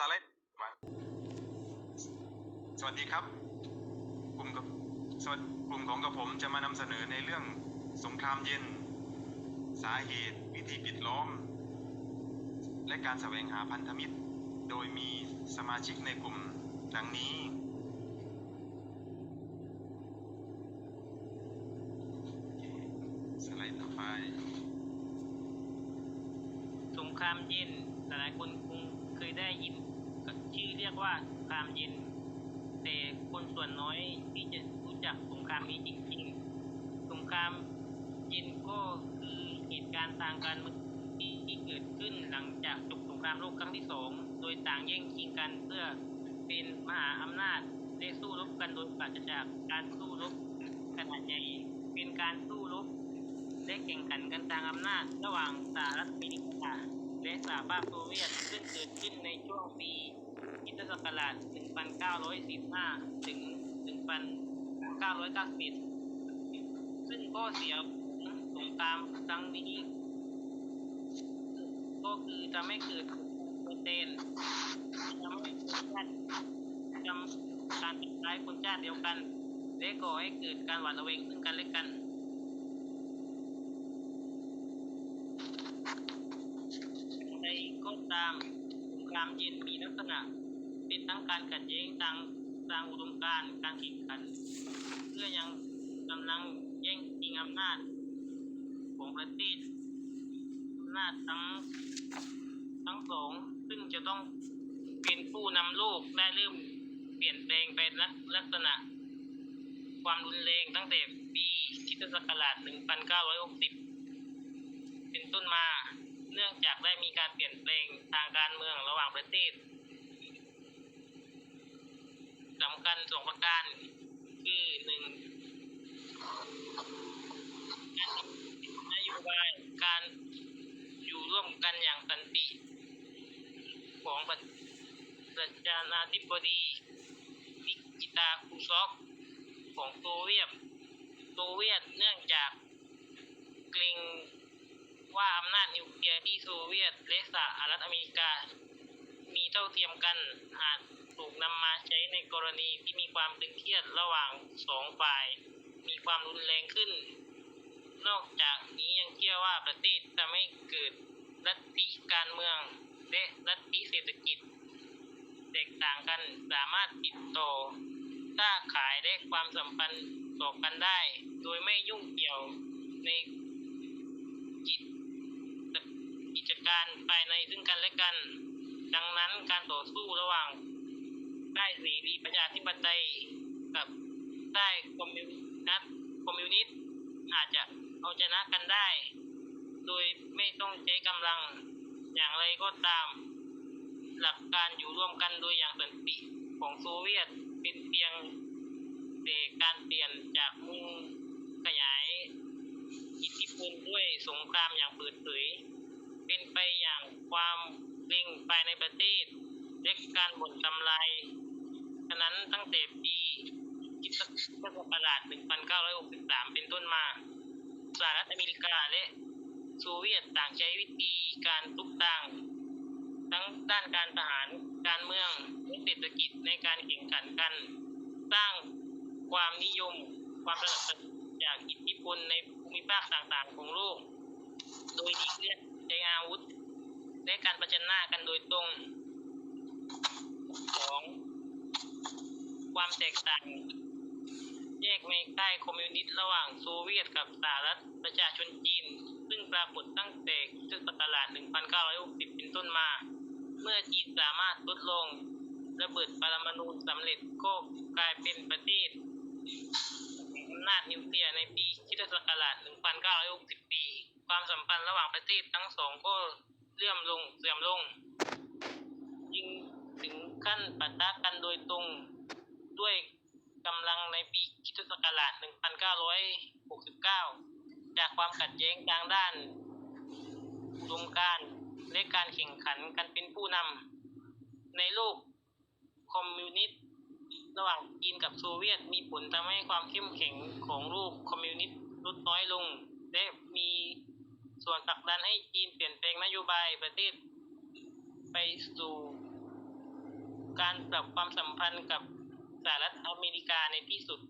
สไลด์มาสวัสดีครับ กลุ่มกับสวัสดีกลุ่มของกับผมจะมานำเสนอในเรื่องสงครามเย็น สาเหตุ วิธีปิดล้อม และการแสวงหาพันธมิตร โดยมีสมาชิกในกลุ่มดังนี้ สไลด์ต่อไป สงครามเย็นหลายคนคงเคยได้ยิน ชื่อเรียกว่าสงครามเย็น แต่คนส่วนน้อยที่จะรู้จักสงครามนี้จริงๆ สงครามเย็นก็คือเหตุการณ์ทางการเมืองที่เกิดขึ้นหลังจากจบสงครามโลกครั้งที่สองโดยต่างแย่งชิงกันเพื่อเป็นมหาอำนาจได้สู้รบกันโดยปราศจากการสู้รบขนาดใหญ่เป็นการสู้รบและแข่งขันกันทางอำนาจ ระหว่างสหรัฐอเมริกาและสหภาพโซเวียตซึ่งเกิดขึ้นในช่วงปี คริสตศักราช1915ถึง 1991 ซึ่งข้อเสียของสงครามครั้งนี้ ก็คือทำให้เกิดเปอร์เซ็นต์ทำให้คนชาติทำการทำร้ายคนชาติเดียวกัน และก่อให้เกิดการหวาดระแวงซึ่งกันและกันใดก็ตามสงครามเย็นมีลักษณะ ทั้งการขัดแย้งทางทางอุดมการณ์การแข่งขัน เพื่อยังกำลังแย่งชิงอำนาจของประเทศอำนาจทั้งทั้งสองซึ่งจะต้องเป็นผู้นำโลกได้เริ่มเปลี่ยนแปลงไปลักลักษณะ ความรุนแรงตั้งแต่ปีคริสตศักราช 1960 เป็นต้นมา เนื่องจากได้มีการเปลี่ยนแปลงทางการเมืองระหว่างประเทศ สำคัญสองประการคือหนึ่งนโยบายการอยู่ร่วมกันอย่างสันติ ของประธานาธิบดีนิกิตาคูซอกของโซเวียตโซเวียตเนื่องจากเกรงว่าอำนาจนิวเคลียร์ที่โซเวียตและสหรัฐอเมริกา มีเท่าเทียมกันอาจ ถูกนำมาใช้ในกรณีที่มีความตึงเครียดระหว่างสองฝ่าย มีความรุนแรงขึ้น นอกจากนี้ยังเชื่อว่าประเทศจะไม่เกิดลัทธิการเมืองและลัทธิเศรษฐกิจ แตกต่างกันสามารถติดต่อค้าขายและความสัมพันธ์ต่อกันได้ โดยไม่ยุ่งเกี่ยวในกิจกิจการภายในซึ่งกันและกัน ดังนั้นการต่อสู้ระหว่าง ได้เสรีประชาธิปไตยกับได้คอมมิวนิสต์คอมมิวนิสต์อาจจะเอาชนะกันได้ โดยไม่ต้องใช้กำลังอย่างไรก็ตาม หลักการอยู่ร่วมกันโดยอย่างสันติของโซเวียตเป็นเพียงแต่การเปลี่ยนจากมุ่งขยายอิทธิพลด้วยสงครามอย่างเปิดเผย เป็นไปอย่างความเร่งภายในประเทศและการบ่นทำลายะนั้นตั้งแต่ปีคริสตศักราช1963 เป็นต้นมาสหรัฐอเมริกาและโซเวียตต่างใช้วิธีการทุกต่างทั้งด้านการทหารการเมืองและเศรษฐกิจในการแข่งขันกัน สร้างความนิยม ความสนับจากอิทธิพลในภูมิภาคต่างๆ ของโลก โดยที่เลือกใช้อาวุธ และการประจันหน้ากันโดยตรงสอง ความแตกต่าง แยกในใต้คอมมิวนิสต์ระหว่างโซเวียตกับสหรัฐประชาชนจีน ซึ่งปรากฏตั้งแต่คริสตศักราช1960 เป็นต้นมา เมื่อจีนสามารถลดลงระเบิดปรมาณูสำเร็จก็กลายเป็นประเทศอำนาจนิวเคลียร์ในปีคริสตศักราช1960 ปี ความสัมพันธ์ระหว่างประเทศทั้งสองก็เลื่อมลงเสื่อมลงยิ่งถึงขั้นปะทะกันโดยตรง ด้วยกำลังในปีคริสตศักราช 1969 จากความขัดแย้งทางด้านอุดมการและการแข่งขันกันเป็นผู้นำในโลกคอมมิวนิสต์ระหว่างจีนกับโซเวียตมีผลทำให้ความเข้มแข็งของโลกคอมมิวนิสต์ลดน้อยลง และมีส่วนผลักดันให้จีนเปลี่ยนแปลงนโยบายประเทศไปสู่การปรับความสัมพันธ์กับ สหรัฐอเมริกาในที่สุด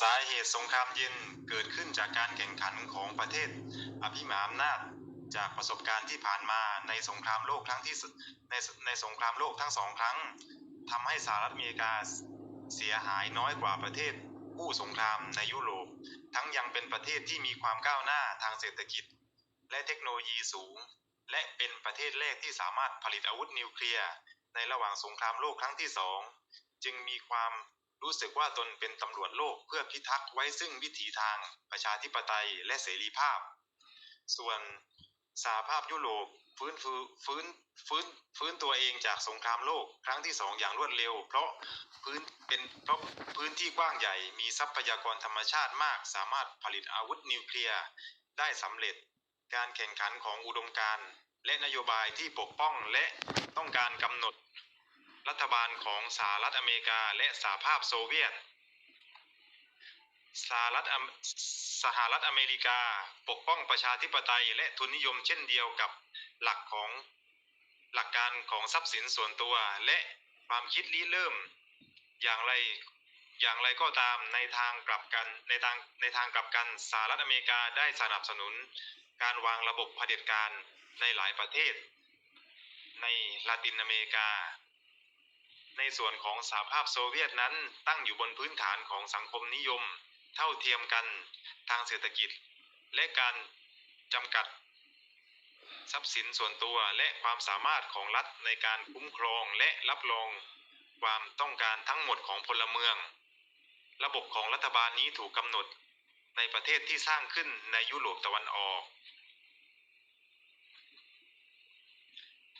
สาเหตุสงครามเย็นเกิดขึ้นจากการแข่งขันของประเทศ อภิมหาอำนาจจากประสบการณ์ที่ผ่านมาในสงครามโลกครั้งที่ในในสงครามโลกทั้งสองครั้งทำให้สหรัฐอเมริกาเสียหายน้อยกว่าประเทศคู่สงครามในยุโรป ทั้งยังเป็นประเทศที่มีความก้าวหน้าทางเศรษฐกิจ และเทคโนโลยีสูง และเป็นประเทศแรกที่สามารถผลิตอาวุธนิวเคลียร์ ในระหว่างสงครามโลกครั้งที่สองจึงมีความรู้สึกว่าตนเป็นตำรวจโลกเพื่อพิทักษ์ไว้ซึ่งวิถีทางประชาธิปไตยและเสรีภาพ ส่วนสหภาพยุโรปฟื้นฟูฟื้นฟื้นฟื้นตัวเองจากสงครามโลกครั้งที่สองอย่างรวดเร็ว เพราะพื้นเป็นเพราะพื้นที่กว้างใหญ่มีทรัพยากรธรรมชาติมาก สามารถผลิตอาวุธนิวเคลียร์ได้สำเร็จ การแข่งขันของอุดมการณ์ และนโยบายที่ปกป้องและต้องการกำหนดรัฐบาลของสหรัฐอเมริกาและสหภาพโซเวียต สหรัฐสหรัฐอเมริกาปกป้องประชาธิปไตยและทุนนิยมเช่นเดียวกับหลักของหลักการของทรัพย์สินส่วนตัวและความคิดริเริ่ม อย่างไรอย่างไรก็ตามในทางกลับกันในทางในทางกลับกันสหรัฐอเมริกาได้สนับสนุนการวางระบบเผด็จการ ในหลายประเทศ ในลาตินอเมริกา ในส่วนของสหภาพโซเวียตนั้นตั้งอยู่บนพื้นฐานของสังคมนิยม เท่าเทียมกันทางเศรษฐกิจ และการจำกัด ทรัพย์สินส่วนตัวและความสามารถของรัฐในการคุ้มครองและรับรองความต้องการทั้งหมดของพลเมือง ระบบของรัฐบาลนี้ถูกกำหนดในประเทศที่สร้างขึ้นในยุโรปตะวันออก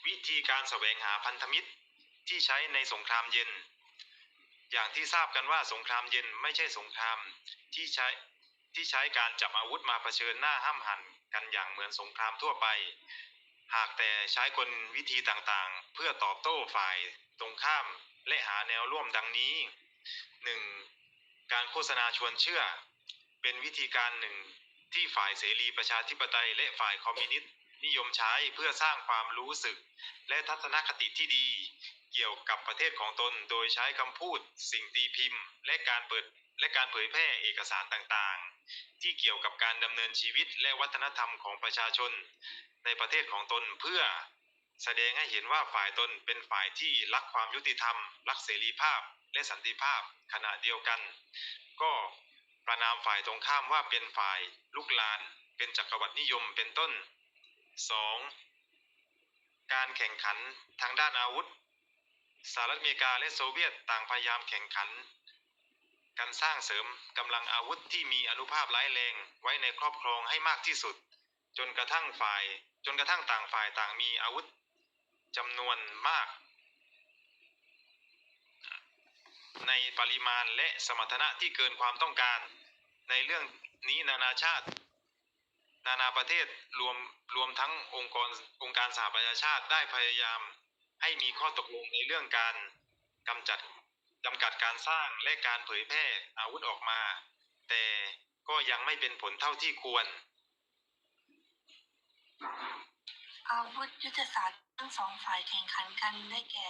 วิธีการแสวงหาพันธมิตรที่ใช้ในสงครามเย็น อย่างที่ทราบกันว่าสงครามเย็นไม่ใช่สงครามที่ใช้ที่ใช้การจับอาวุธมาเผชิญหน้าห้ามหันกันอย่างเหมือนสงครามทั่วไป หากแต่ใช้กลวิธีต่างๆ เพื่อตอบโต้ฝ่ายตรงข้ามและหาแนวร่วมดังนี้ 1. การโฆษณาชวนเชื่อ เป็นวิธีการหนึ่งที่ฝ่ายเสรีประชาธิปไตยและฝ่ายคอมมิวนิสต์ นิยมใช้เพื่อสร้างความรู้สึก และทัศนคติที่ดี เกี่ยวกับประเทศของตนโดยใช้คำพูด สิ่งตีพิมพ์ และการเปิดและการเผยแพร่เอกสารต่างๆ ที่เกี่ยวกับการดำเนินชีวิตและวัฒนธรรมของประชาชน ในประเทศของตนเพื่อ แสดงให้เห็นว่าฝ่ายตนเป็นฝ่ายที่รักความยุติธรรม รักเสรีภาพ และสันติภาพขณะเดียวกัน ก็ประนามฝ่ายตรงข้ามว่าเป็นฝ่ายลุกลาน เป็นจักรวรรดินิยมเป็นต้น 2. การแข่งขันทางด้านอาวุธสหรัฐอเมริกาและโซเวียตต่างพยายามแข่งขัน การสร้างเสริมกำลังอาวุธที่มีอนุภาพร้ายแรงไว้ในครอบครองให้มากที่สุด จนกระทั่งฝ่าย จนกระทั่งต่างฝ่ายต่างมีอาวุธจำนวนมาก ในปริมาณและสมรรถนะที่เกินความต้องการ ในเรื่องนี้นานาชาติ นานาประเทศรวมรวมทั้งองค์กรองค์การสหประชาชาติได้พยายามให้มีข้อตกลงในเรื่องการกำจัดจำกัดการสร้างและการเผยแพร่อาวุธออกมา แต่ก็ยังไม่เป็นผลเท่าที่ควร อาวุธยุทธศาสตร์ทั้งสองฝ่ายแข่งขันกันได้แก่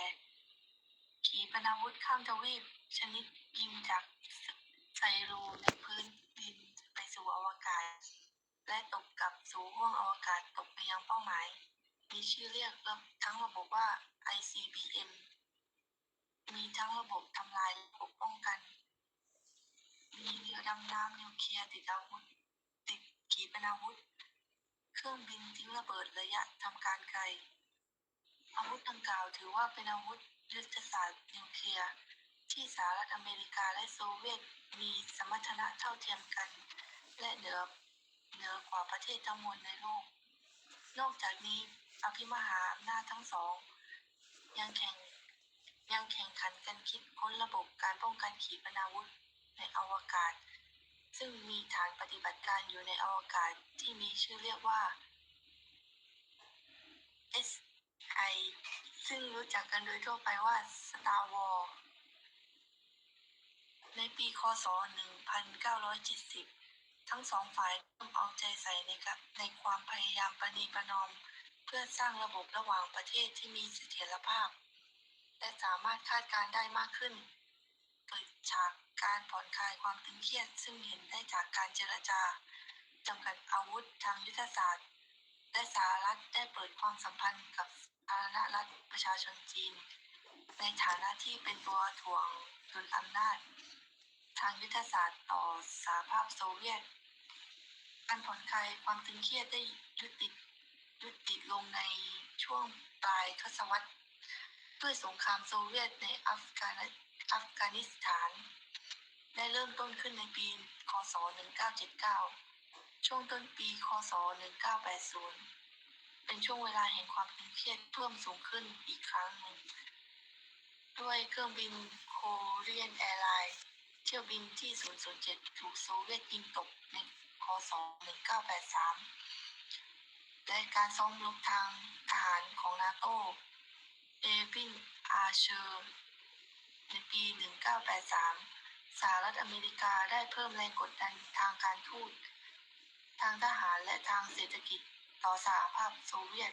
ขีปนาวุธข้ามทวีป ชนิดยิงจากไซรูนพื้ ICBM มีทั้งระบบทำลายระบบป้องกัน มีเรือดำน้ำนิวเคลียร์ติดอาวุธ ติดขีปนาวุธ เครื่องบินทิ้งระเบิดระยะทำการไกล อาวุธดังกล่าวถือว่าเป็นอาวุธยุทธศาสตร์นิวเคลียร์ที่สหรัฐอเมริกาและโซเวียตมีสมรรถนะเท่าเทียมกัน และเหนือเหนือกว่าประเทศทั้งมวลในโลก นอกจากนี้อภิมหาอำนาจทั้งสอง ยังแข่งยังแข่งขันกันคิดค้นระบบการป้องกันขีปนาวุธในอวกาศ ซึ่งมีฐานปฏิบัติการอยู่ในอวกาศที่มีชื่อเรียกว่า SI ซึ่งรู้จักกันโดยทั่วไปว่า Star Wars ในปีคศ 1970 ทั้งสองฝ่ายเริ่มเอาใจใส่ในกับในความพยายามประนีประนอม พื่อสร้างระบบระหว่างประเทศที่มีเสถียรภาพ และสามารถคาดการณ์ได้มากขึ้น เปิดฉากการผ่อนคลายความตึงเครียด ซึ่งเห็นได้จากการเจรจาจำกัดอาวุธทางยุทธศาสตร์ และสหรัฐได้เปิดความสัมพันธ์กับสาธารณรัฐประชาชนจีน ในฐานะที่เป็นตัวถ่วงดุลอำนาจ ทางยุทธศาสตร์ต่อสหภาพโซเวียต การผ่อนคลายความตึงเครียดได้ยุติ ยุติลงในช่วงปลายทศวรรษด้วยสงครามโซเวียตในอัฟกานิอัฟกานิสถาน ได้เริ่มต้นขึ้นในปี คศ 1979 ช่วงต้นปี คศ 1980 เป็นช่วงเวลาแห่งความตึงเครียดเพิ่มสูงขึ้นอีกครั้งหนึ่งด้วยเครื่องบินโคเรียนแอร์ไลน์เที่ยวบินที่ 007 ถูกโซเวียตยิงตกใน คศ 1983 และการซ้อมรบทางทหารของนาโตเอวินอาร์เชอร์ในปี 1983 สหรัฐอเมริกาได้เพิ่มแรงกดดันทางการทูต ทางทหารและทางเศรษฐกิจต่อสหภาพโซเวียต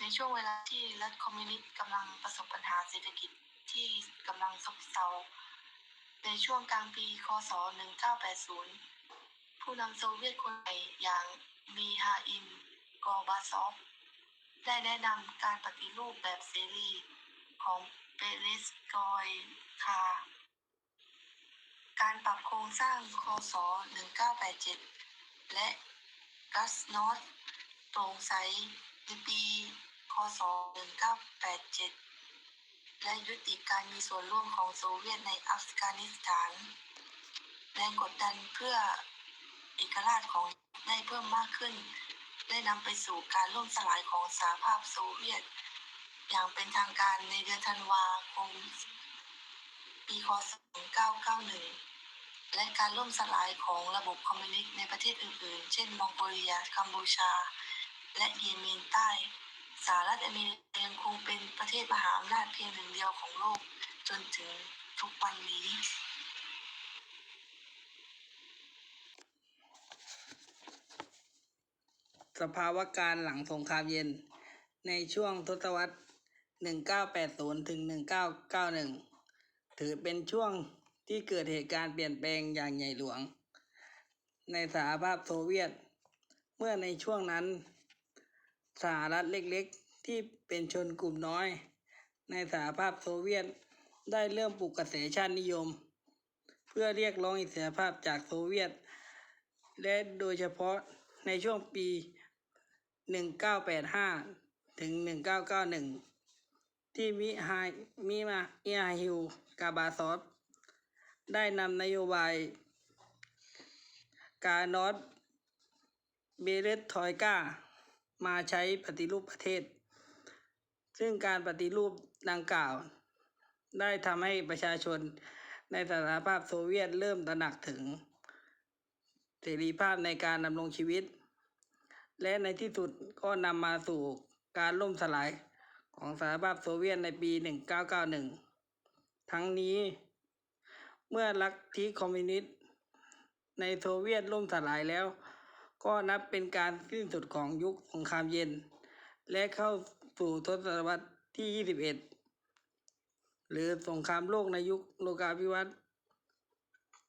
ในช่วงเวลาที่รัฐคอมมิวนิสต์กำลังประสบปัญหาเศรษฐกิจที่กำลังซบเซา ในช่วงกลางปี คศ 1980 ผู้นำโซเวียตคนใหม่อย่างมีฮาอิม กอร์บาซอฟได้แนะนำการปฏิรูปแบบเสรีของเปรสกอยคา การปรับโครงสร้างคศ1987 และกัสนอตโปร่งใสในปีคศ1987 และยุติการมีส่วนร่วมของโซเวียตในอัฟกานิสถานแรงกดดันเพื่อเอกราชของได้เพิ่มมากขึ้น ได้นำไปสู่การล่มสลายของสหภาพโซเวียต อย่างเป็นทางการในเดือนธันวาคมปีคศ1991 และการล่มสลายของระบบคอมมิวนิสต์ในประเทศอื่นๆ เช่น มองโกเลีย กัมพูชา และเยเมนใต้สหรัฐอเมริกายังคงเป็นประเทศมหาอำนาจเพียงหนึ่งเดียวของโลกจนถึงทุกวันนี้ สภาวะการหลังสงครามเย็น ในช่วงทศวรรษ 1980 ถึง 1991 ถือเป็นช่วงที่เกิดเหตุการณ์เปลี่ยนแปลงอย่างใหญ่หลวง ในสหภาพโซเวียต เมื่อในช่วงนั้น สหรัฐเล็กๆ ที่เป็นชนกลุ่มน้อย ในสหภาพโซเวียตได้เริ่มปลุกกระแสชาตินิยม เพื่อเรียกร้องอิสรภาพจากโซเวียต และโดยเฉพาะในช่วงปี 1985ถึง1991ที่มิฮามิมาอิอาฮิวกาบาซอฟได้นำนโยบายการนอตเบเรตทอยกามาใช้ปฏิรูปประเทศ ซึ่งการปฏิรูปดังกล่าว ได้ทำให้ประชาชนในสหภาพโซเวียตเริ่มตระหนักถึง เสรีภาพในการดำรงชีวิต และในที่สุดก็นำมาสู่การล่มสลายของสหภาพโซเวียตในปี 1991 ทั้งนี้ เมื่อลัทธิคอมมิวนิสต์ในโซเวียตล่มสลายแล้ว ก็นับเป็นการสิ้นสุดของยุคสงครามเย็น และเข้าสู่ทศวรรษที่ 21 หรือสงครามโลกในยุคโลกาภิวัตน์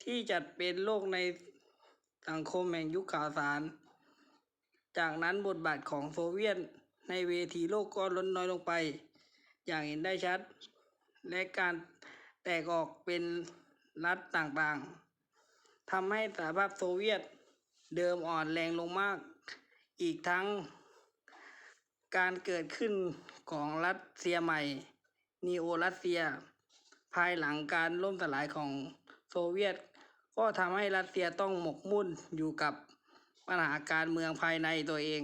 ที่จัดเป็นโลกในสังคมแห่งยุคข่าวสาร จากนั้นบทบาทของโซเวียตในเวทีโลกก็ลดน้อยลงไป อย่างเห็นได้ชัด และการแตกออกเป็นรัฐต่างๆทำให้สหภาพโซเวียตเดิมอ่อนแรงลงมาก อีกทั้ง การเกิดขึ้นของรัสเซียใหม่นีโอรัสเซีย ภายหลังการล่มสลายของโซเวียต ก็ทำให้รัสเซียต้องหมกมุ่นอยู่กับ ปัญหาการเมืองภายในตัวเอง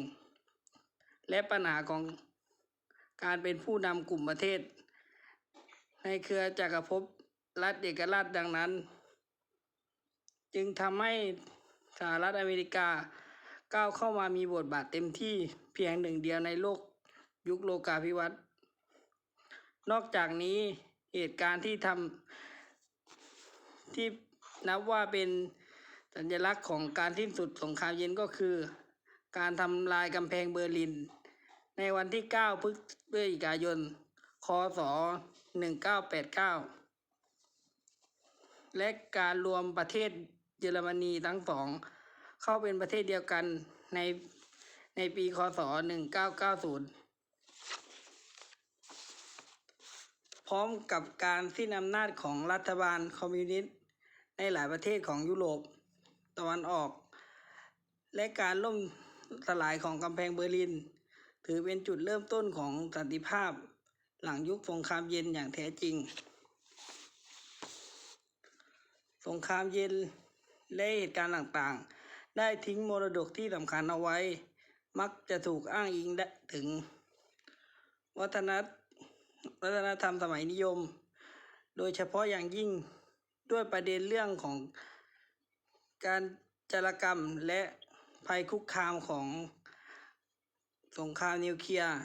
และปัญหาของการเป็นผู้นำกลุ่มประเทศ ในเครือจักรภพรัฐเอกราชดังนั้น จึงทำให้สหรัฐอเมริกาก้าวเข้ามามีบทบาทเต็มที่เพียงหนึ่งเดียวในโลกยุคโลกาภิวัตน์นอกจากนี้เหตุการณ์ที่ทำที่นับว่าเป็น สัญลักษณ์ของการสิ้นสุดสงครามเย็นก็คือ การทำลายกำแพงเบอร์ลิน ในวันที่ 9 พฤศจิกายน คศ 1989 และการรวมประเทศเยอรมนีทั้งสอง เข้าเป็นประเทศเดียวกันในในปีคศ 1990 พร้อมกับการสิ้นอำนาจของรัฐบาลคอมมิวนิสต์ในหลายประเทศของยุโรป ตะวันออก และการล่มสลายของกำแพงเบอร์ลิน ถือเป็นจุดเริ่มต้นของสันติภาพ หลังยุคสงครามเย็นอย่างแท้จริง สงครามเย็นและเหตุการณ์ต่างๆ ได้ทิ้งมรดกที่สำคัญเอาไว้ มักจะถูกอ้างอิงไดถึง วัฒนธวัฒนธรรมสมัยนิยม โดยเฉพาะอย่างยิ่งด้วยประเด็นเรื่องของ การจารกรรมและภัยคุกคามของสงครามนิวเคลียร์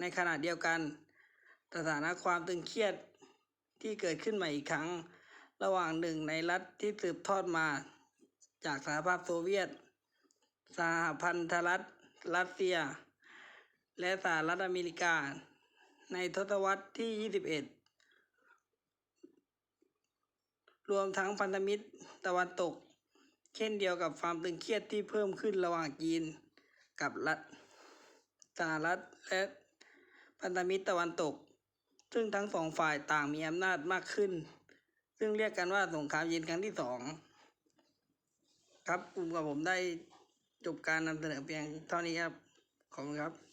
ในขณะเดียวกัน สถานะความตึงเครียดที่เกิดขึ้นใหม่อีกครั้ง ระหว่างหนึ่งในรัฐที่สืบทอดมา จากสหภาพโซเวียต สหพันธรัฐรัสเซีย และสหรัฐอเมริกา ในทศวรรษที่ 21 รวมทั้งพันธมิตรตะวันตก เช่นเดียวกับความตึงเครียดที่เพิ่มขึ้นระหว่างจีนกับรัฐสหรัฐและพันธมิตรตะวันตก ซึ่งทั้งสองฝ่ายต่างมีอำนาจมากขึ้น ซึ่งเรียกกันว่าสงครามเย็นครั้งที่สองครับกลุ่มกับผมได้จบการนำเสนอเพียงเท่านี้ครับ ขอบคุณครับ